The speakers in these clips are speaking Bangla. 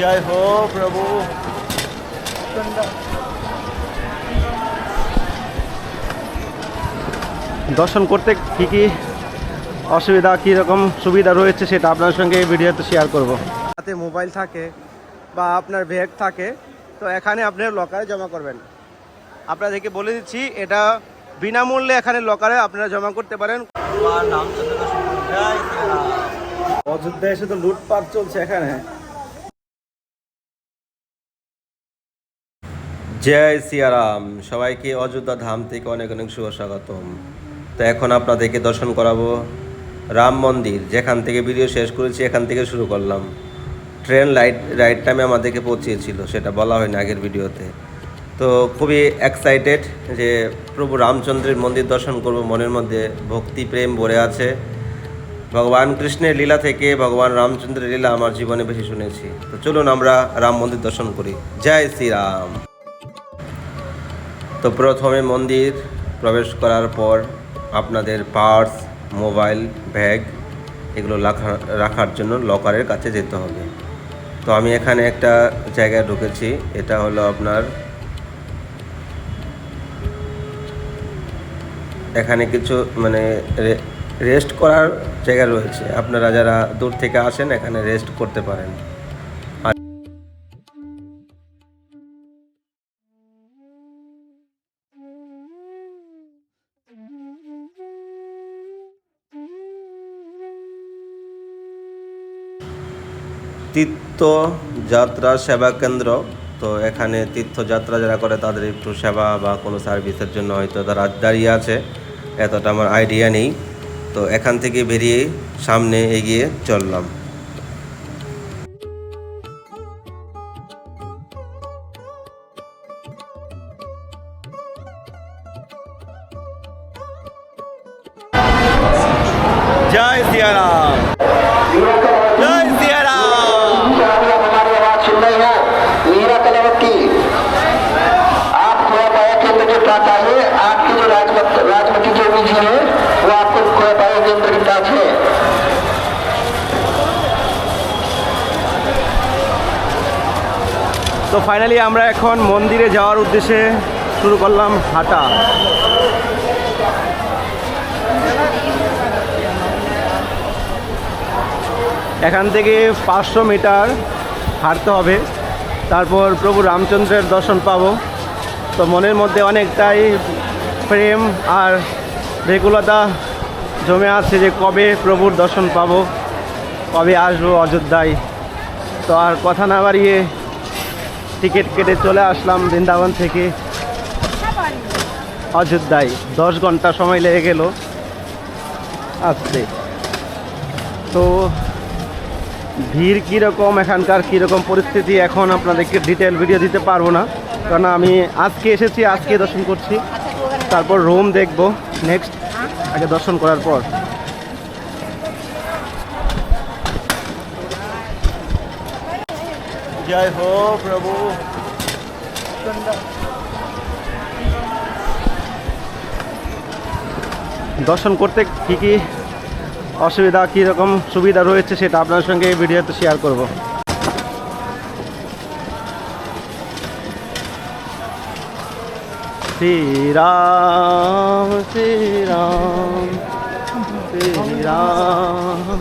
জয় হো প্রভু। দর্শন করতে কী কী অসুবিধা কী রকম সুবিধা রয়েছে সেটা আপনার সঙ্গে এই ভিডিওতে শেয়ার করব। হাতে মোবাইল থাকে বা আপনার ব্যাগ থাকে তো এখানে আপনার লকারে জমা করবেন। আপনাদেরকে বলে দিচ্ছি এটা বিনামূল্যে এখানে লকারে আপনারা জমা করতে পারেন। অযোধ্যায় এসে তো লুটপাট চলছে এখানে। জয় সিয়ারাম। সবাইকে অযোধ্যা ধাম থেকে অনেক অনেক শুভ স্বাগতম। তো এখন আপনাদেরকে দর্শন করাবো রাম মন্দির। যেখান থেকে ভিডিও শেষ করেছি, এখান থেকে শুরু করলাম। ট্রেন লাইট রাইট টাইমে আমাদেরকে পৌঁছিয়েছিল সেটা বলা হয়নি আগের ভিডিওতে তো খুবই এক্সাইটেড যে প্রভু রামচন্দ্রের মন্দির দর্শন করব, মনের মধ্যে ভক্তি, প্রেম ভরে আছে। ভগবান কৃষ্ণের লীলা থেকে ভগবান রামচন্দ্রের লীলা আমার জীবনে বেশি শুনেছি। তো চলুন আমরা রাম মন্দির দর্শন করি। জয় শ্রীরাম। তো প্রথমে মন্দির প্রবেশ করার পর আপনাদের পার্স, মোবাইল, ব্যাগ এগুলো রাখা, রাখার জন্য লকারের কাছে যেতে হবে। তো আমি এখানে একটা জায়গায় ঢুকেছি, এটা হলো আপনার এখানে কিছু মানে রেস্ট করার জায়গা রয়েছে। আপনারা যারা দূর থেকে আসেন, এখানে রেস্ট করতে পারেন। তীর্থযাত্রা সেবা কেন্দ্র। তো এখানে তীর্থযাত্রা যারা করে তাদের একটু সেবা বা কোনো সার্ভিসের জন্য হয়তো তারা দাঁড়িয়ে আছে। এতটা আমার আইডিয়া নেই। তো এখান থেকে বেরিয়ে সামনে এগিয়ে চললাম। ফাইনালি আমরা এখন মন্দিরে যাওয়ার উদ্দেশ্যে শুরু করলাম হাঁটা। এখান থেকে পাঁচশো মিটার হাঁটতে হবে। তারপর প্রভু রামচন্দ্রের দর্শন পাবো। তো মনের মধ্যে অনেকটাই প্রেম আর বেকুলতা জমে আছে যে কবে প্রভুর দর্শন পাবো, কবে আসব অযোধ্যায়। তো আর কথা না বাড়িয়ে টিকিট কেটে চলে আসলাম বৃন্দাবন থেকে। অযোধ্যায়। দশ ঘণ্টা সময় লেগে গেল। আসতে। তো, ভিড় কীরকম, এখানকার কীরকম পরিস্থিতি, এখন আপনাদেরকে ডিটেল ভিডিও দিতে পারব না। কারণ আমি আজকে এসেছি, আজকে দর্শন করছি। তারপর রোম দেখব। নেক্সট আগে দর্শন করার পর। জয় হো প্রভু। দর্শন করতে কী কী অসুবিধা, কী রকম সুবিধা রয়েছে সেটা আপনার সঙ্গে এই ভিডিওতে শেয়ার করব। শ্রীরাম শ্রীরাম শ্রীরাম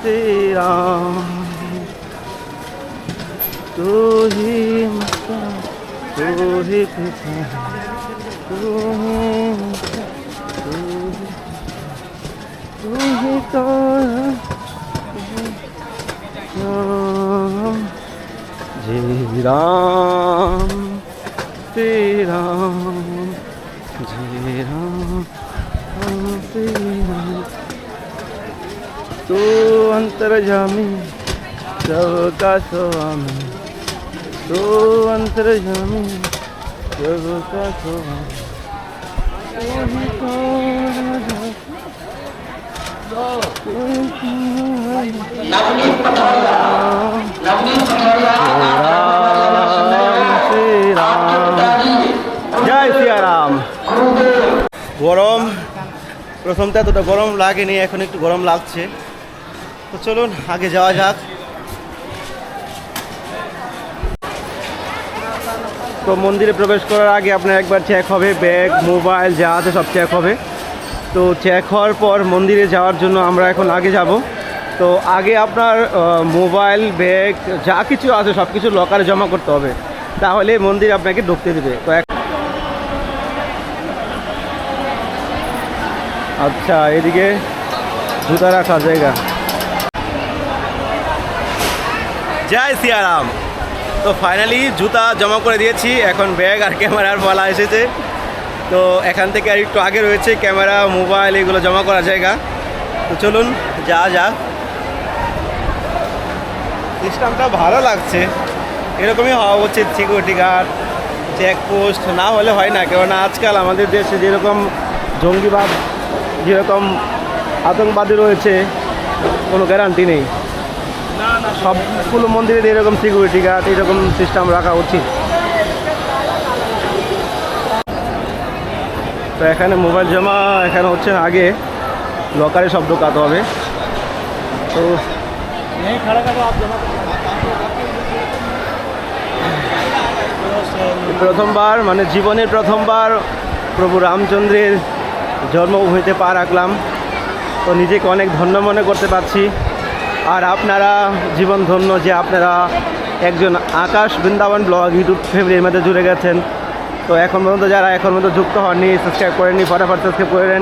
শ্রীরাম। तू ही तू ही पिता तू ही तू ही तू ही। तो जय राम श्री राम जय राम श्री राम। तू अंतर्जामी सबका स्वामी। জয় সিয়ারাম গরম। প্রথমটা এতটা গরম লাগেনি, এখন একটু গরম লাগছে। তো চলুন, আগে যাওয়া যাক। তো মন্দিরে প্রবেশ করার আগে আপনার একবার চেক হবে ব্যাগ মোবাইল যা আছে সব চেক হবে। তো চেক হওয়ার পর মন্দিরে যাওয়ার জন্য আমরা এখন আগে যাব। তো আগে আপনার মোবাইল ব্যাগ যা কিছু আছে সব কিছু লকারে জমা করতে হবে। তাহলে মন্দির আপনাকে ঢুকতে দেবে। তো আচ্ছা এদিকে জুতা রাখার জায়গা। জয় সিয়ারাম। তো ফাইনালি জুতা জমা করে দিয়েছি। এখন ব্যাগ আর ক্যামেরার বলা এসেছে। তো এখান থেকে আর একটু আগে রয়েছে ক্যামেরা, মোবাইল, এগুলো জমা করার জায়গা। তো চলুন, যা যা। সিস্টেমটা ভালো লাগছে। এরকমই হওয়া উচিত সিকিউরিটি গার্ড চেকপোস্ট না হলে হয় না। কেননা আজকাল আমাদের দেশে যেরকম জঙ্গিবাদ, যেরকম আতঙ্কবাদী রয়েছে, কোনো গ্যারান্টি নেই। সবগুলো মন্দিরে এরকম সিকিউরিটি গার্ড এরকম সিস্টেম রাখা উচিত। তো এখানে মোবাইল জমা এখানে হচ্ছে আগে। লকারে সব ঢোকাতে হবে। তো প্রথমবার মানে জীবনের প্রথমবার প্রভু রামচন্দ্রের জন্মভূমিতে পা রাখলাম। তো নিজেকে অনেক ধন্য মনে করতে পারছি। আর আপনারা জীবন ধন্য যে আপনারা একজন আকাশ বৃন্দাবন ব্লগ ইউটিউব ফ্যামিলির মধ্যে জুড়ে গেছেন তো এখন পর্যন্ত যারা এখন পর্যন্ত যুক্ত হননি সাবস্ক্রাইব করেননি ফটাফট সাবস্ক্রাইব করেন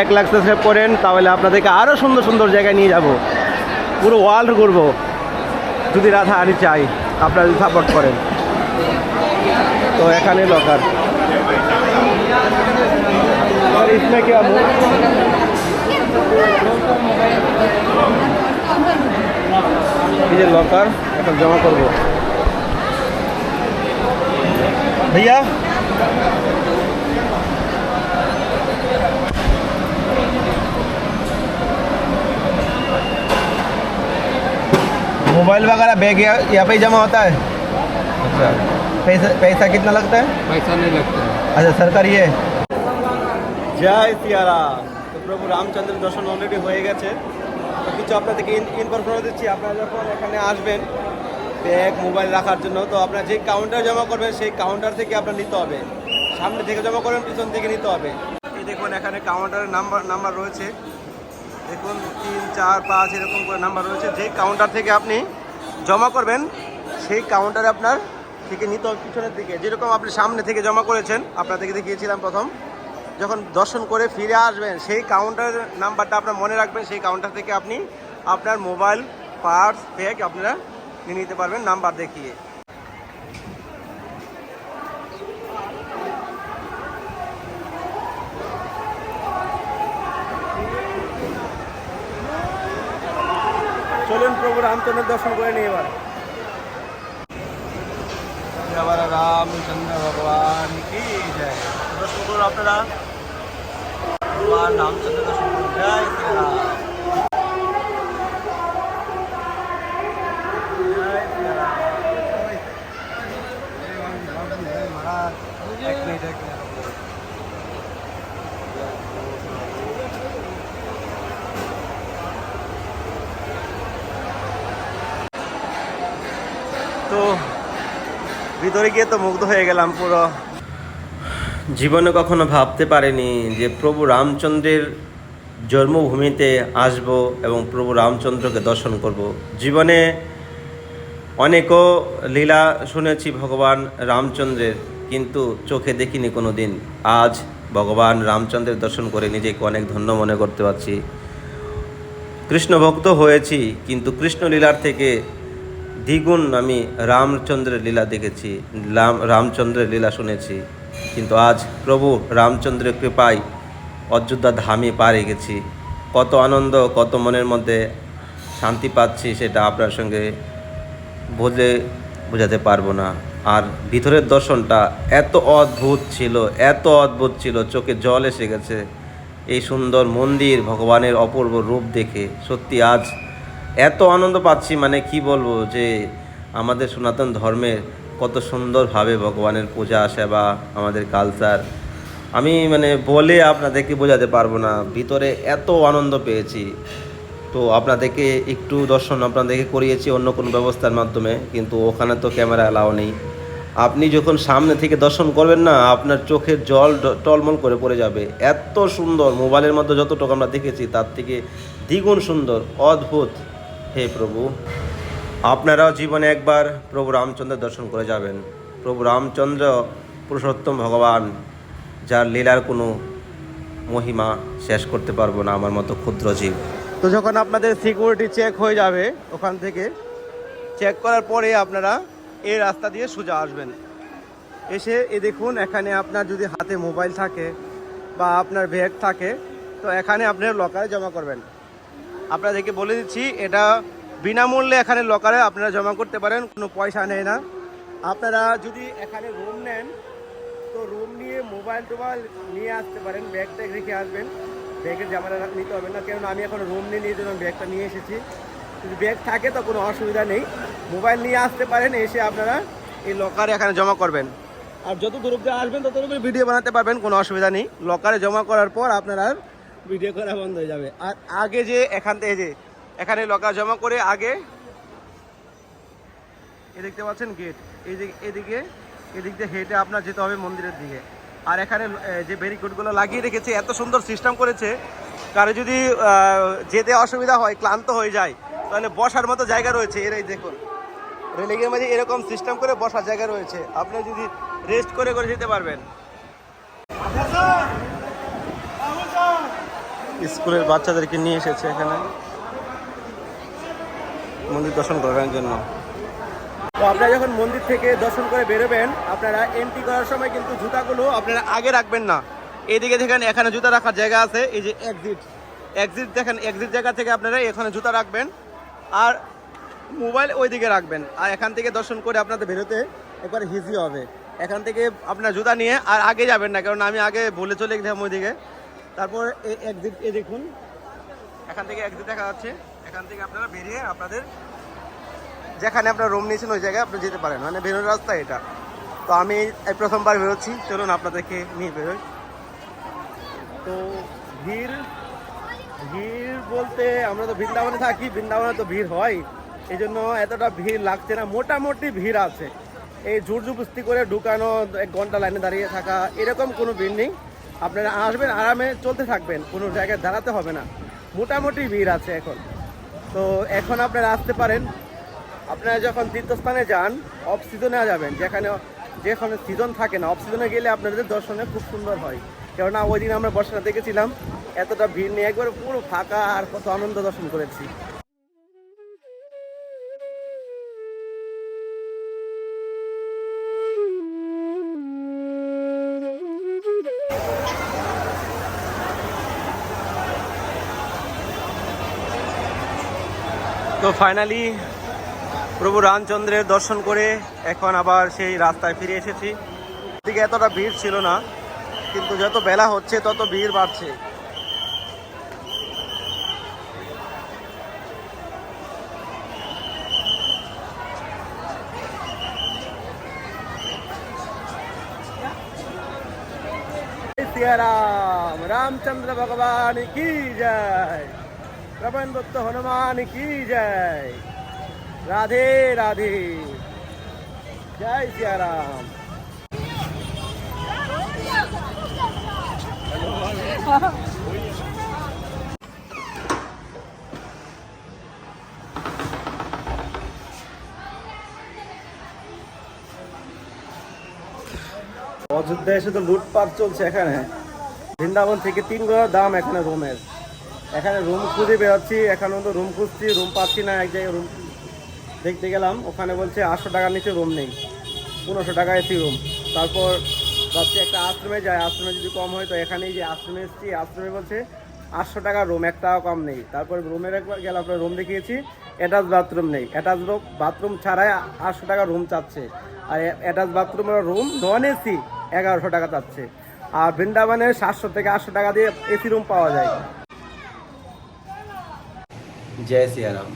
এক লাখ সাবস্ক্রাইব করেন তাহলে আপনাদেরকে আরও সুন্দর সুন্দর জায়গায় নিয়ে যাব পুরো ওয়ার্ল্ড ঘুরবো যদি রাধা আমি চাই আপনারা যদি সাপোর্ট করেন তো এখানে লকার और इसमें क्या मुंह এই যে লকার এখন জমা করব भैया मोबाइल वगैरह बैग यहाँ यहाँ पे ही जमा होता है अच्छा पैसा पैसा कितना लगता है पैसा नहीं लगता है আচ্ছা সরকারি ইয়ে জয় সিয়ারা তো প্রভু রামচন্দ্রের দর্শন অলরেডি হয়ে গেছে তো কিছু আপনাদেরকে ইনফর্ম করে দিচ্ছি। আপনারা যখন এখানে আসবেন, ব্যাগ মোবাইল রাখার জন্য, তো আপনার যে কাউন্টার জমা করবেন, সেই কাউন্টার থেকে আপনার নিতে হবে। সামনে থেকে জমা করবেন, পিছন থেকে নিতে হবে। এই দেখুন, এখানে কাউন্টারের নাম্বার নাম্বার রয়েছে। দেখুন, তিন, চার, পাঁচ, এরকম করে নাম্বার রয়েছে। যেই কাউন্টার থেকে আপনি জমা করবেন, সেই কাউন্টারে আপনার থেকে নিতে হবে, পিছনের দিকে। যেরকম আপনি সামনে থেকে জমা করেছেন আপনাদেরকে দেখিয়েছিলাম প্রথম। যখন দর্শন করে ফিরে আসবেন সেই কাউন্টার নাম্বারটা আপনার মনে রাখবেন সেই কাউন্টার থেকে আপনি আপনার মোবাইল পার্স ব্যাগ আপনারা নিয়ে নিতে পারবেন নাম্বার দেখিয়ে। চলুন প্রভু রামচন্দ্রের দর্শন করে নিই এবার। রামচন্দ্র ভগবান কি জয়। দর্শন করুন আপনারা রামচন্দ্র দর্শন জয় তো ভিতরে গিয়ে তো মুগ্ধ হয়ে গেলাম পুরো। জীবনে কখনো ভাবতে পারিনি যে প্রভু রামচন্দ্রের জন্মভূমিতে আসব এবং প্রভু রামচন্দ্রকে দর্শন করব। জীবনে অনেকও লীলা শুনেছি ভগবান রামচন্দ্রের, কিন্তু চোখে দেখিনি কোনো দিন আজ ভগবান রামচন্দ্রের দর্শন করে নিজেকে অনেক ধন্য মনে করতে পারছি। কৃষ্ণ ভক্ত হয়েছি, কিন্তু কৃষ্ণ লীলার থেকে দ্বিগুণ আমি রামচন্দ্রের লীলা দেখেছি, রাম, রামচন্দ্রের লীলা শুনেছি। কিন্তু আজ প্রভু রামচন্দ্রের কৃপায় অযোধ্যা ধামে পারে গেছি কত আনন্দ, কত মনের মধ্যে শান্তি পাচ্ছি সেটা আপনার সঙ্গে বোঝে বোঝাতে পারব না। আর ভিতরের দর্শনটা এত অদ্ভুত ছিল, এত অদ্ভুত ছিল, চোখে জল এসে গেছে। এই সুন্দর মন্দির ভগবানের অপূর্ব রূপ দেখে সত্যি আজ এত আনন্দ পাচ্ছি মানে কি বলব যে আমাদের সনাতন ধর্মের কত সুন্দরভাবে ভগবানের পূজা, সেবা, আমাদের কালচার আমি মানে বলে আপনাদেরকে বোঝাতে পারব না, ভিতরে এত আনন্দ পেয়েছি। তো আপনাদেরকে একটু দর্শন আপনাদেরকে করিয়েছি অন্য কোনো ব্যবস্থার মাধ্যমে, কিন্তু ওখানে তো ক্যামেরা অ্যালাও নেই। আপনি যখন সামনে থেকে দর্শন করবেন না, আপনার চোখের জল টলমল করে পড়ে যাবে। এত সুন্দর, মোবাইলের মধ্যে যতটুকু আমরা দেখেছি, তার থেকে দ্বিগুণ সুন্দর, অদ্ভুত। হে প্রভু। আপনারাও জীবনে একবার প্রভু রামচন্দ্রের দর্শন করে যাবেন। প্রভু রামচন্দ্র পুরুষোত্তম ভগবান, যার লীলার কোনো মহিমা শেষ করতে পারব না, আমার মতো ক্ষুদ্র জীব। তো যখন আপনাদের সিকিউরিটি চেক হয়ে যাবে, ওখান থেকে চেক করার পরে আপনারা এই রাস্তা দিয়ে সোজা আসবেন। এসে এ দেখুন, এখানে আপনার যদি হাতে মোবাইল থাকে বা আপনার ব্যাগ থাকে, তো এখানে আপনার লকারে জমা করবেন। আপনাদেরকে বলে দিচ্ছি, এটা বিনামূল্যে এখানে লকারে আপনারা জমা করতে পারেন, কোনো পয়সা নেয় না। আপনারা যদি এখানে রুম নেন, তো রুম নিয়ে মোবাইল টোবাইল নিয়ে আসতে পারেন ব্যাগ ট্যাগ রেখে আসবেন। ব্যাগের জামাটা নিতে হবে না, কেননা আমি এখন রুম নিয়ে নিয়ে জন্য ব্যাগটা নিয়ে এসেছি। যদি ব্যাগ থাকে তো কোনো অসুবিধা নেই। মোবাইল নিয়ে আসতে পারেন, এসে আপনারা এই লকারে এখানে জমা করবেন। আর যত দূর অব্দি আসবেন, তত দূর ভিডিও বানাতে পারবেন, কোনো অসুবিধা নেই। লকারে জমা করার পর আপনারা ভিডিও করা বন্ধ হয়ে যাবে। আর আগে যে এখান থেকে যে এখানে লকার জমা করে আগে এ দেখতে পাচ্ছেন গেট এই দিকে এদিকে এদিক দিয়ে হেঁটে আপনার যেতে হবে মন্দিরের দিকে। আর এখানে যে ব্যারিকেডগুলো লাগিয়ে রেখেছে, এত সুন্দর সিস্টেম করেছে, কারও যদি যেতে অসুবিধা হয়, ক্লান্ত হয়ে যায়, তাহলে বসার মতো জায়গা রয়েছে। এরাই দেখুন রেলিংয়ের মাঝে এরকম সিস্টেম করে বসার জায়গা রয়েছে। আপনি যদি রেস্ট করে করে যেতে পারবেন। স্কুলের বাচ্চাদেরকে নিয়ে এসেছে এখানে। মন্দির দর্শন করার জন্য। তো আপনারা যখন মন্দির থেকে দর্শন করে বেরোবেন, আপনারা এন্ট্রি করার সময় কিন্তু জুতাগুলো আপনারা আগে রাখবেন না। এদিকে দেখেন এখানে জুতা রাখার জায়গা আছে, এই যে এক্সিট এক্সিট দেখেন এক্সিট জায়গা থেকে আপনারা এখানে জুতা রাখবেন আর মোবাইল ওই দিকে রাখবেন। আর এখান থেকে দর্শন করে আপনাদের বেরোতে একবার হিজি হবে। এখান থেকে আপনার জুতা নিয়ে আর আগে যাবেন না, কারণ আমি আগে বলে চলে গেলাম ওইদিকে। তারপর এই এক্সিট এ দেখুন। এখান থেকে এক্সিট দেখা যাচ্ছে। এখান থেকে আপনারা বেরিয়ে আপনাদের যেখানে আপনার রুম নিয়েছেন ওই জায়গায় আপনি যেতে পারেন। মানে বেরোনোর রাস্তা এটা। তো আমি এই প্রথমবার বেরোচ্ছি। চলুন আপনাদেরকে নিয়ে বেরোই তো ভিড় ভিড় বলতে আমরা তো বৃন্দাবনে থাকি, বৃন্দাবনে তো ভিড় হয়। এই জন্য এতটা ভিড় লাগছে না। মোটামুটি ভিড় আছে। এই জুরজুবস্তি করে ঢুকানো, এক ঘণ্টা লাইনে দাঁড়িয়ে থাকা, এরকম কোনো ভিড় নেই। আপনারা আসবেন, আরামে চলতে থাকবেন। কোনো জায়গায় দাঁড়াতে হবে না। মোটামুটি ভিড় আছে এখন। তো এখন আপনারা আসতে পারেন। আপনারা যখন তীর্থস্থানে যান অফ সিজনে যাবেন। যেখানে যেখানে সিজন থাকে না অফ সিজনে গেলে আপনাদের দর্শনে খুব সুন্দর হয়। কেননা ওই দিন আমরা বর্ষা দেখেছিলাম, এতটা ভিড় নিয়ে একবার পুরো ফাঁকা আর কত আনন্দ দর্শন করেছি। তো ফাইনালি প্রভু রামচন্দ্রের দর্শন করে এখন আবার সেই রাস্তায় ফিরে এসেছি দিকে এতটা ভিড় ছিল না কিন্তু যত বেলা হচ্ছে তত ভিড় বাড়ছে राम रामचंद्र भगवान की जय প্রবণ দত্ত, হনুমান কি জয়? রাধে রাধে। জয় সিয়ারাম। অযোধ্যা এসে তো লুটপাট চলছে এখানে। বৃন্দাবন থেকে তিন গোড়া দাম এখানে রুমের। এখানে রুম খুঁজে বেরোচ্ছি, এখানে তো রুম খুঁজছি রুম পাচ্ছি না, এক জায়গায় রুম দেখতে গেলাম, ওখানে বলছে আটশো টাকার নিচে রুম নেই, পনেরোশো টাকা এসি রুম তারপর ভাবছি একটা আশ্রমে যায় আশ্রমে যদি কম হয় তো এখানেই যে আশ্রমে এসেছি, আশ্রমে বলছে আটশো টাকা রুম এক টাকা কম নেই। তারপর রুমের একবার গেলাম, আপনার রুম দেখিয়েছি অ্যাটাচ বাথরুম নেই। অ্যাটাচ বাথরুম ছাড়াই আটশো টাকা রুম চাচ্ছে। আর অ্যাটাচ বাথরুমের রুম নন এসি এগারোশো টাকা চাচ্ছে। আর বৃন্দাবনে সাতশো থেকে আটশো টাকা দিয়ে এসি রুম পাওয়া যায়। জয় সিয়ারাম।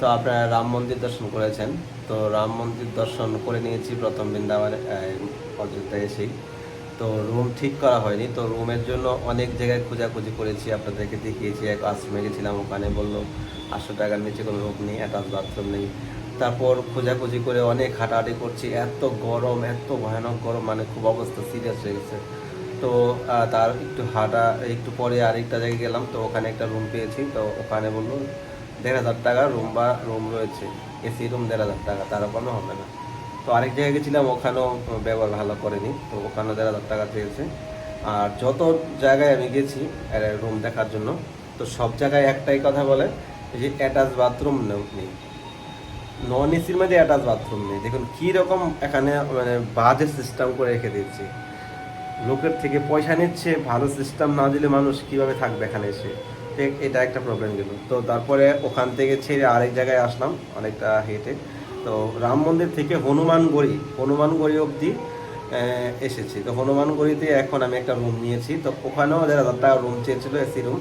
তো আপনারা রাম মন্দির দর্শন করেছেন। তো রাম মন্দির দর্শন করে নিয়েছি প্রথম বৃন্দাবনে আহ, অযোধ্যায় এসেই। তো রুম ঠিক করা হয়নি। তো রুমের জন্য অনেক জায়গায় খোঁজাখুঁজি করেছি। আপনাদেরকে দেখিয়েছি এক আশ্রমে গেছিলাম ওখানে বলল আটশো টাকার নিচে কোনো রুম নেই অ্যাটাচ বাথরুম নেই। তারপর খোঁজাখুঁজি করে অনেক হাঁটাহাঁটি করছি। এত গরম এত ভয়ানক গরম মানে খুব অবস্থা সিরিয়াস হয়ে গেছে। তো তার একটু হাঁটা, একটু পরে আরেকটা জায়গায় গেলাম, তো ওখানে একটা রুম পেয়েছি, তো ওখানে বলল, দেড় হাজার টাকা রুম বা রুম রয়েছে এসি রুম দেড় হাজার টাকা, তার কোনো হবে না। তো আরেক জায়গায় গেছিলাম, ওখানেও ব্যবহার ভালো করেনি, তো ওখানেও দেড় হাজার টাকা চেয়েছে। আর যত জায়গায় আমি গেছি রুম দেখার জন্য, তো সব জায়গায় একটাই কথা বলে যে অ্যাটাচ বাথরুম নেই। নন এসির মধ্যে অ্যাটাচ বাথরুম নেই। দেখুন, কীরকম এখানে মানে বাজে সিস্টেম করে রেখে দিচ্ছে লোকের থেকে পয়সা নিচ্ছে, ভালো সিস্টেম না দিলে মানুষ কীভাবে থাকবে এখানে এসে? এ- এটা একটা প্রবলেম গেল। তো তারপরে ওখান থেকে ছেড়ে আরেক জায়গায় আসলাম, অনেকটা হেঁটে। তো রাম মন্দির থেকে হনুমানগড়ি হনুমানগড়ি অবধি এসেছি। তো হনুমানগড়িতে এখন আমি একটা রুম নিয়েছি। তো ওখানেও দেড় হাজার টাকা রুম চেয়েছিল এসি রুম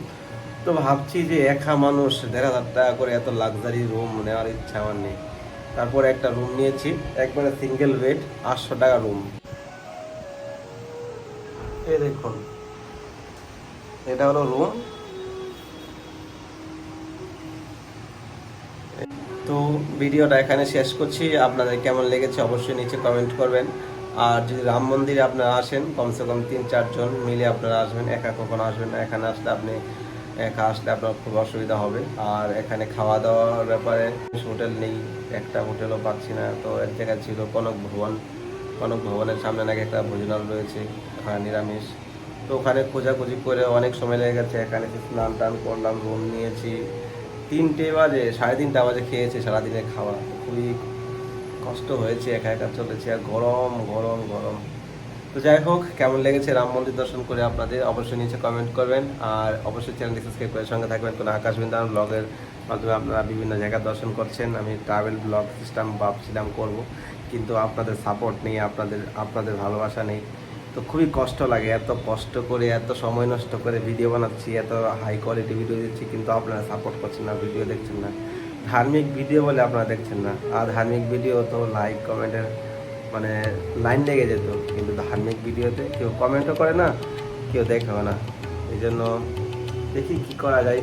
তো ভাবছি যে একা মানুষ দেড় হাজার টাকা করে এত লাক্সারি রুম নেওয়ার ইচ্ছা আমার নেই। তারপরে একটা রুম নিয়েছি, একবারে সিঙ্গেল বেড আটশো টাকা রুম এই দেখুন। এটা হলো রুম তো ভিডিওটা এখানে শেষ করছি। আপনাদের কেমন লেগেছে অবশ্যই নিচে কমেন্ট করবেন। আর যদি রাম মন্দিরে আপনারা আসেন, কমসে কম তিন চারজন মিলে আপনারা আসবেন। একা কখনো আসবেন না। এখানে আসলে আপনি একা আসলে আপনার খুব অসুবিধা হবে। আর এখানে খাওয়া দাওয়ার ব্যাপারে হোটেল নেই। একটা হোটেলও পাচ্ছি না। তো এক জায়গায় ছিল কনক ভবন কনক ভবনের সামনে নাকি একটা ভোজনাল রয়েছে ওখানে নিরামিষ। তো ওখানে খোঁজাখুঁজি করে অনেক সময় লেগে গেছে, এখানে স্নান টান করলাম, রুম নিয়েছি। তিনটে বাজে, সাড়ে তিনটা বাজে খেয়েছে সারাদিনের খাওয়া। খুবই কষ্ট হয়েছে, একা একা চলেছে, আর গরম গরম গরম। তো যাই হোক, কেমন লেগেছে রাম মন্দির দর্শন করে আপনাদের অবশ্যই নিচে কমেন্ট করবেন। আর অবশ্যই চ্যানেলটি সাবস্ক্রাইব করে সঙ্গে থাকবেন কোনো আকাশ ব্লগের মাধ্যমে আপনারা বিভিন্ন জায়গা দর্শন করছেন। আমি ট্রাভেল ব্লগ সিস্টেম ভাবছিলাম করব। কিন্তু আপনাদের সাপোর্ট নেই, আপনাদের আপনাদের ভালোবাসা নেই। তো খুবই কষ্ট লাগে, এত কষ্ট করে, এত সময় নষ্ট করে ভিডিও বানাচ্ছি, এত হাই কোয়ালিটি ভিডিও দিচ্ছি, কিন্তু আপনারা সাপোর্ট করছেন না ভিডিও দেখছেন না। ধার্মিক ভিডিও বলে আপনারা দেখছেন না। আর ধার্মিক ভিডিও তো লাইক কমেন্টের মানে লাইন লেগে যেত, কিন্তু ধার্মিক ভিডিওতে কেউ কমেন্টও করে না, কেউ দেখেও না। এই জন্য দেখি কী করা যায়।